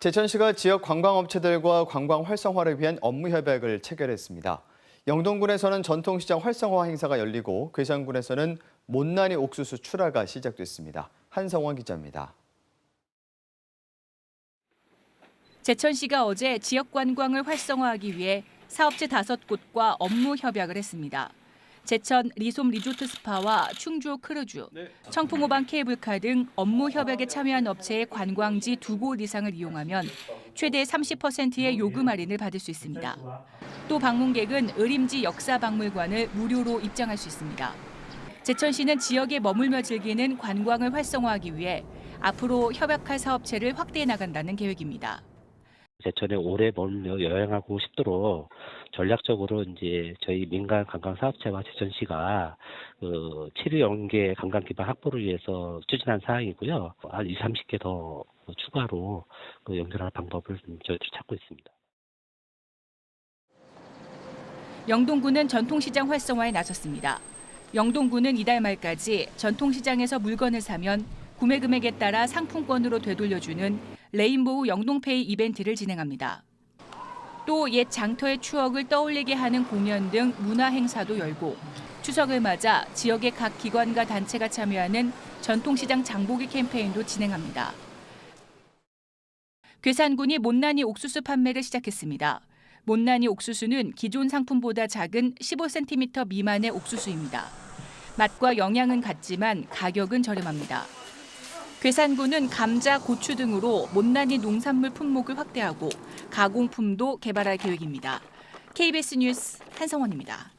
제천시가 지역 관광업체들과 관광 활성화를 위한 업무 협약을 체결했습니다. 영동군에서는 전통시장 활성화 행사가 열리고 괴산군에서는 못난이 옥수수 출하가 시작됐습니다. 한성원 기자입니다. 제천시가 어제 지역 관광을 활성화하기 위해 사업체 다섯 곳과 업무 협약을 했습니다. 제천 리솜 리조트 스파와 충주 크루즈, 청풍호반 케이블카 등 업무 협약에 참여한 업체의 관광지 두 곳 이상을 이용하면 최대 30%의 요금 할인을 받을 수 있습니다. 또 방문객은 의림지 역사박물관을 무료로 입장할 수 있습니다. 제천시는 지역에 머물며 즐기는 관광을 활성화하기 위해 앞으로 협약할 사업체를 확대해 나간다는 계획입니다. 제천에 오래 머물며 여행하고 싶도록 전략적으로 이제 저희 민간 관광 사업체와 제천시가 그 7일 연계 관광 기반 확보를 위해서 추진한 사항이고요. 한 20, 30개 더 추가로 그 연결할 방법을 저희들 찾고 있습니다. 영동구는 전통시장 활성화에 나섰습니다. 영동구는 이달 말까지 전통시장에서 물건을 사면 구매 금액에 따라 상품권으로 되돌려주는 레인보우 영동페이 이벤트를 진행합니다. 또 옛 장터의 추억을 떠올리게 하는 공연 등 문화 행사도 열고 추석을 맞아 지역의 각 기관과 단체가 참여하는 전통시장 장보기 캠페인도 진행합니다. 괴산군이 못난이 옥수수 판매를 시작했습니다. 못난이 옥수수는 기존 상품보다 작은 15cm 미만의 옥수수입니다. 맛과 영양은 같지만 가격은 저렴합니다. 괴산군은 감자, 고추 등으로 못난이 농산물 품목을 확대하고 가공품도 개발할 계획입니다. KBS 뉴스 한성원입니다.